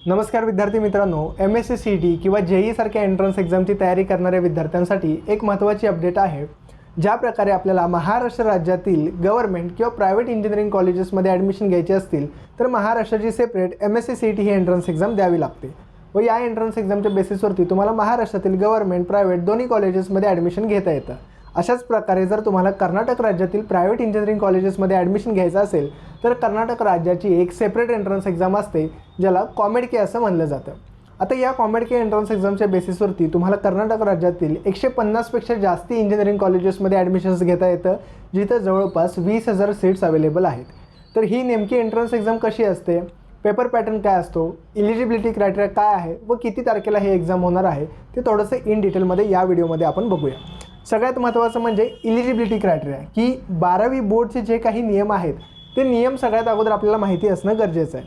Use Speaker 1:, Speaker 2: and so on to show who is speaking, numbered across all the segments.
Speaker 1: नमस्कार विद्यार्थी मित्रांनो M S C C T किंवा जेई सारख्या एंट्रन्स एक्झामची तयारी करणाऱ्या विद्यार्थ्यांसाठी एक महत्त्वाची अपडेट आहे. ज्या प्रकारे आपल्याला महाराष्ट्र राज्यातील गव्हर्नमेंट किंवा प्रायव्हेट इंजिनिअरिंग कॉलेजेसमध्ये ॲडमिशन घ्यायचे असतील तर महाराष्ट्राची separate M S C C T ही एंट्रन्स एक्झाम द्यावी लागते. व या एंट्रन्स एक्झामच्या बेसिसवरती तुम्हाला महाराष्ट्रातील गव्हर्नमेंट प्रायव्हेट दोन्ही कॉलेजेसमध्ये ॲडमिशन घेता येतं. अशाच प्रकारे जर तुम्हाला कर्नाटक राज्यातील प्रायव्हेट इंजिनिअरिंग कॉलेजेसमध्ये ॲडमिशन घ्यायचं असेल तर कर्नाटक राज्याची एक सेपरेट एंट्रन्स एक्झाम असते ज्याला कॉमेडके असं म्हणलं जातं. आता या कॉमेडके एंट्रन्स एक्झामच्या बेसिसवरती तुम्हाला कर्नाटक राज्यातील एकशे पन्नासपेक्षा जास्ती इंजिनिअरिंग कॉलेजेसमध्ये ॲडमिशन्स घेता येतं जिथं जवळपास वीस हजार सीट्स अवेलेबल आहेत. तर ही नेमकी एंट्रन्स एक्झाम कशी असते? पेपर पॅटर्न काय असतो? इलिजिबिलिटी क्रायटेरिया काय आहे? व किती तारखेला हे एक्झाम होणार आहे? ते थोडंसं इन डिटेलमध्ये या व्हिडिओमध्ये आपण बघूया. सगळ्यात महत्त्वाचं म्हणजे इलिजिबिलिटी क्रायटेरिया की बारावी बोर्डचे जे काही नियम आहेत ते नियम सगळ्यात अगोदर आपल्याला माहिती असणं गरजेचं आहे.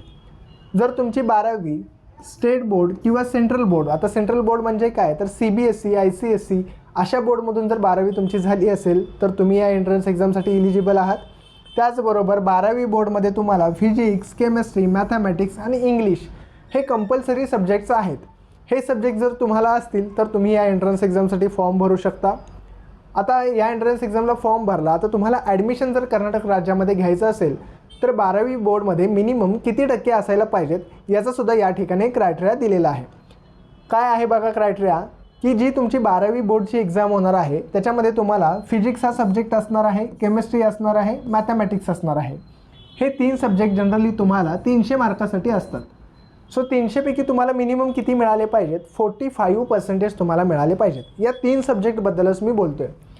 Speaker 1: जर तुमची बारावी स्टेट बोर्ड किंवा सेंट्रल बोर्ड आता सेंट्रल बोर्ड म्हणजे काय? तर C B S C I C S C अशा बोर्डमधून जर बारावी तुमची झाली असेल तर तुम्ही या एंट्रन्स एक्झामसाठी इलिजिबल आहात. त्याचबरोबर बारावी बोर्डमध्ये तुम्हाला फिजिक्स केमिस्ट्री मॅथमॅटिक्स आणि इंग्लिश हे कंपल्सरी सब्जेक्ट्स आहेत. हे सब्जेक्ट जर तुम्हाला असतील तर तुम्ही या एंट्रन्स एक्झामसाठी फॉर्म भरू शकता. आता या एंट्रन्स एक्झामला फॉर्म भरला तर तुम्हाला ॲडमिशन जर कर्नाटक राज्यामध्ये घ्यायचं असेल तर बारावी बोर्डमध्ये मिनिमम किती टक्के असायला पाहिजेत याचासुद्धा या ठिकाणी क्रायटेरिया दिलेला आहे. काय आहे बघा क्रायटेरिया की जी तुमची बारावी बोर्डची एक्झाम होणार आहे त्याच्यामध्ये तुम्हाला फिजिक्स हा सब्जेक्ट असणार आहे केमिस्ट्री असणार आहे मॅथमॅटिक्स असणार आहे. हे तीन सब्जेक्ट जनरली तुम्हाला तीनशे मार्कासाठी असतात. सो तीनशेपैकी तुम्हाला मिनिमम किती मिळाले पाहिजेत? फोर्टी फाईव्ह पर्सेंटेज तुम्हाला मिळाले पाहिजेत. या तीन सब्जेक्टबद्दलच मी बोलतो आहे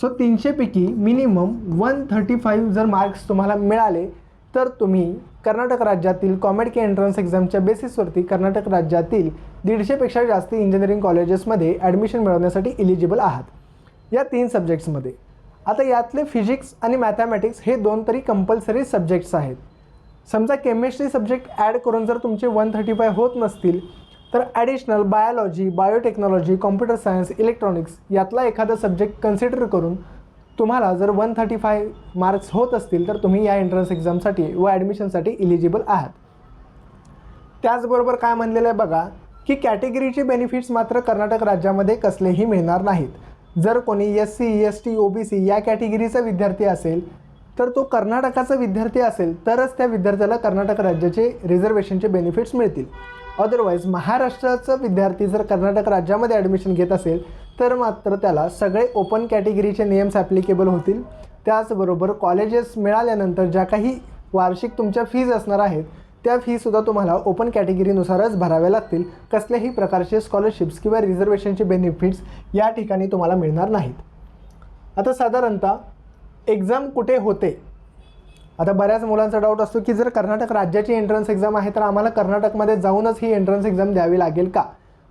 Speaker 1: सो तीनशेपैकी मिनिमम वन थर्टी फाईव्ह जर मार्क्स तुम्हाला मिळाले तर तुम्ही कर्नाटक राज्यातील कॉमेडके एंट्रन्स एक्झामच्या बेसिसवरती कर्नाटक राज्यातील दीडशेपेक्षा जास्त इंजिनिअरिंग कॉलेजेसमध्ये ॲडमिशन मिळवण्यासाठी इलिजिबल आहात. या तीन सब्जेक्ट्समध्ये आता यातले फिजिक्स आणि मॅथमॅटिक्स हे दोन तरी कंपल्सरी सब्जेक्ट्स आहेत. समजा केमिस्ट्री सब्जेक्ट ॲड करून जर तुमचे वन थर्टी फाय होत नसतील तर additional biology biotechnology computer science electronics यातला एखादा सब्जेक्ट कन्सिडर करून तुम्हाला जर वन थर्टी फाय मार्क्स होत असतील तर तुम्ही या एंट्रन्स एक्झामसाठी व ॲडमिशनसाठी इलिजिबल आहात. त्याचबरोबर काय म्हणलेलं आहे बघा की कॅटेगरीचे बेनिफिट्स मात्र कर्नाटक राज्यामध्ये कसलेही मिळणार नाहीत. जर कोणी S C S T O B C या कॅटेगरीचा विद्यार्थी असेल तर तो कर्नाटकाचा विद्यार्थी असेल तरच त्या विद्यार्थ्याला कर्नाटक राज्याचे रिझर्वेशनचे बेनिफिट्स मिळतील. अदरवाईज महाराष्ट्राचा विद्यार्थी जर कर्नाटक राज्यामध्ये ॲडमिशन घेत असेल तर मात्र त्याला सगळे ओपन कॅटेगरीचे नियम्स ॲप्लिकेबल होतील. त्याचबरोबर कॉलेजेस मिळाल्यानंतर ज्या काही वार्षिक तुमच्या फीज असणार आहेत त्या फीसुद्धा तुम्हाला ओपन कॅटेगरीनुसारच भराव्या लागतील. कसल्याही प्रकारचे स्कॉलरशिप्स किंवा रिझर्वेशनचे बेनिफिट्स या ठिकाणी तुम्हाला मिळणार नाहीत. आता साधारणतः एक्झाम कुठे होते? आता बऱ्याच मुलांचा डाऊट असतो की जर कर्नाटक राज्याची एंट्रन्स एक्झाम आहे तर आम्हाला कर्नाटकमध्ये जाऊनच ही एंट्रन्स एक्झाम द्यावी लागेल का?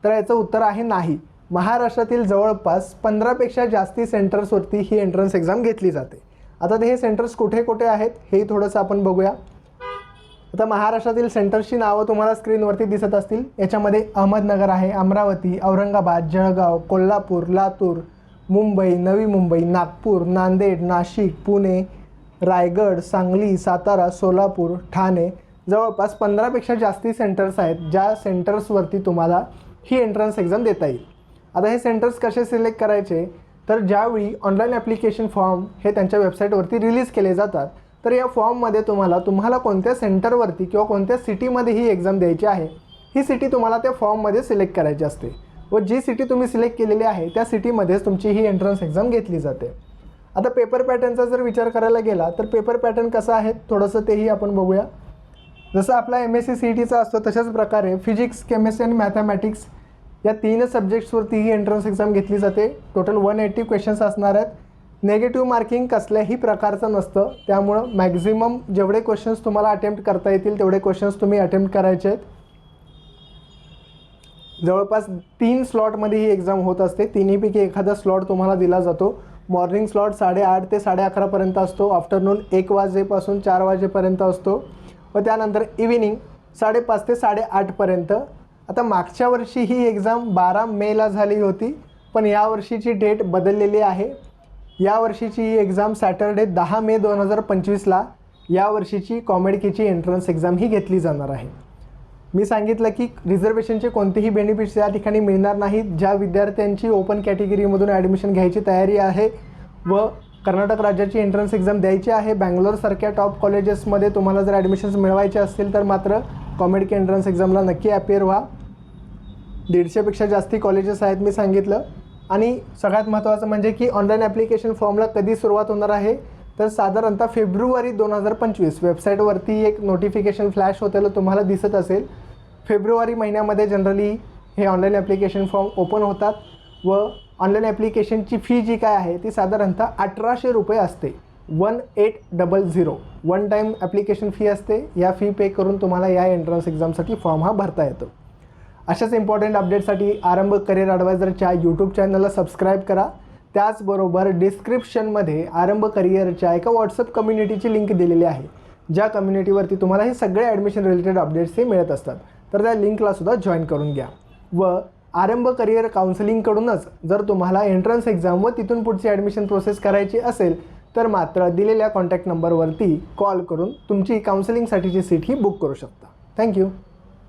Speaker 1: तर याचं उत्तर आहे नाही. महाराष्ट्रातील जवळपास पंधरापेक्षा जास्ती सेंटर्सवरती ही एंट्रन्स एक्झाम घेतली जाते. आता ते हे सेंटर्स कुठे कुठे आहेत हे थोडंसं आपण बघूया. आता महाराष्ट्रातील सेंटर्सची नावं तुम्हाला स्क्रीनवरती दिसत असतील. याच्यामध्ये अहमदनगर आहे अमरावती औरंगाबाद जळगाव कोल्हापूर लातूर मुंबई नवी मुंबई नागपूर नांदेड नाशिक पुणे रायगड सांगली सातारा सोलापूर ठाणे जवळपास पंधरापेक्षा जास्ती सेंटर्स आहेत ज्या सेंटर्सवरती तुम्हाला ही एंट्रन्स एक्झाम देता येईल. आता हे सेंटर्स कसे सिलेक्ट करायचे? तर ज्यावेळी ऑनलाईन ॲप्लिकेशन फॉर्म हे त्यांच्या वेबसाईटवरती रिलीज केले जातात तर या फॉर्ममध्ये तुम्हाला तुम्हाला कोणत्या सेंटरवरती किंवा कोणत्या सिटीमध्ये ही एक्झाम द्यायची आहे ही सिटी तुम्हाला त्या फॉर्ममध्ये सिलेक्ट करायची असते. व जी सिटी तुम्ही सिलेक्ट केलेली आहे त्या सिटीमध्येच तुमची ही एंट्रन्स एक्झाम घेतली जाते. आता पेपर पॅटर्नचा जर विचार करायला गेला तर पेपर पॅटर्न कसं आहे थोडंसं तेही आपण बघूया. जसं आपला M S C C E टीचा असतो तशाच प्रकारे फिजिक्स केमिस्ट्री आणि मॅथमॅटिक्स या तीन सब्जेक्ट्सवरती ही एंट्रन्स एक्झाम घेतली जाते. टोटल वन एट्टी क्वेश्चन्स असणार आहेत. नेगेटिव्ह मार्किंग कसल्याही प्रकारचं नसतं. त्यामुळं मॅक्झिमम जेवढे क्वेश्चन्स तुम्हाला अटेम्प्ट करता येतील तेवढे क्वेश्चन्स तुम्ही अटेम्प्ट करायचे आहेत. जवळपास तीन स्लॉटमध्ये ही एक्झाम होत असते. तिन्हीपैकी एखादा स्लॉट तुम्हाला दिला जातो. मॉर्निंग स्लॉट साडेआठ ते साडे अकरापर्यंत असतो. आफ्टरनून एक वाजेपासून चार वाजेपर्यंत असतो. व त्यानंतर इव्हिनिंग साडेपाच ते साडेआठपर्यंत आता मागच्या वर्षी ही एक्झाम बारा मेला झाली होती पण यावर्षीची डेट बदललेली आहे. यावर्षीची ही एक्झाम सॅटरडे दहा मे दोन हजार पंचवीसला यावर्षीची कॉमेडकीची एंट्रन्स एक्झाम ही घेतली जाणार आहे. मी सांगितलं की रिझर्वेशनचे कोणतेही बेनिफिट्स या ठिकाणी मिळणार नाहीत. ज्या विद्यार्थ्यांची ओपन कॅटेगरीमधून ॲडमिशन घ्यायची तयारी आहे व कर्नाटक राज्याची एंट्रन्स एक्झाम द्यायची आहे. बँगलोरसारख्या टॉप कॉलेजेसमध्ये तुम्हाला जर ॲडमिशन्स मिळवायचे असतील तर मात्र कॉमेडिक एंट्रन्स एक्झामला नक्की अपेअर व्हा. दीडशेपेक्षा जास्ती कॉलेजेस आहेत मी सांगितलं. आणि सगळ्यात महत्त्वाचं म्हणजे की ऑनलाईन ॲप्लिकेशन फॉर्मला कधी सुरुवात होणार आहे? तर साधारणतः फेब्रुवारी दोन हजार पंचवीस वेबसाईटवरती एक नोटिफिकेशन फ्लॅश होतेलं तुम्हाला दिसत असेल. फेब्रुवारी महिन्यामध्ये जनरली हे ऑनलाईन ॲप्लिकेशन फॉर्म ओपन होतात व ऑनलाईन ॲप्लिकेशनची फी जी काय आहे ती साधारणतः अठराशे रुपये असते. One eight double zero one time application fee असते. या फी पे करून तुम्हाला या एंट्रन्स एक्झामसाठी फॉर्म हा भरता येतो. अशाच इम्पॉर्टंट अपडेटसाठी आरंभ करिअर ॲडवायझरच्या यूट्यूब चॅनलला सबस्क्राईब करा. त्याचबरोबर डिस्क्रिप्शनमध्ये आरंभ करिअरच्या एका व्हॉट्सअप कम्युनिटीची लिंक दिलेली आहे. ज्या कम्युनिटीवरती तुम्हाला हे सगळे ॲडमिशन रिलेटेड अपडेट्स हे मिळत असतात. तर त्या लिंकलासुद्धा जॉईन करून घ्या. व आरंभ करिअर काउन्सिलिंगकडूनच जर तुम्हाला एंट्रन्स एक्झाम व तिथून पुढची ॲडमिशन प्रोसेस करायची असेल तर मात्र दिलेल्या कॉन्टॅक्ट नंबरवरती कॉल करून तुमची काउन्सिलिंगसाठीची सीट ही बुक करू शकता. थँक्यू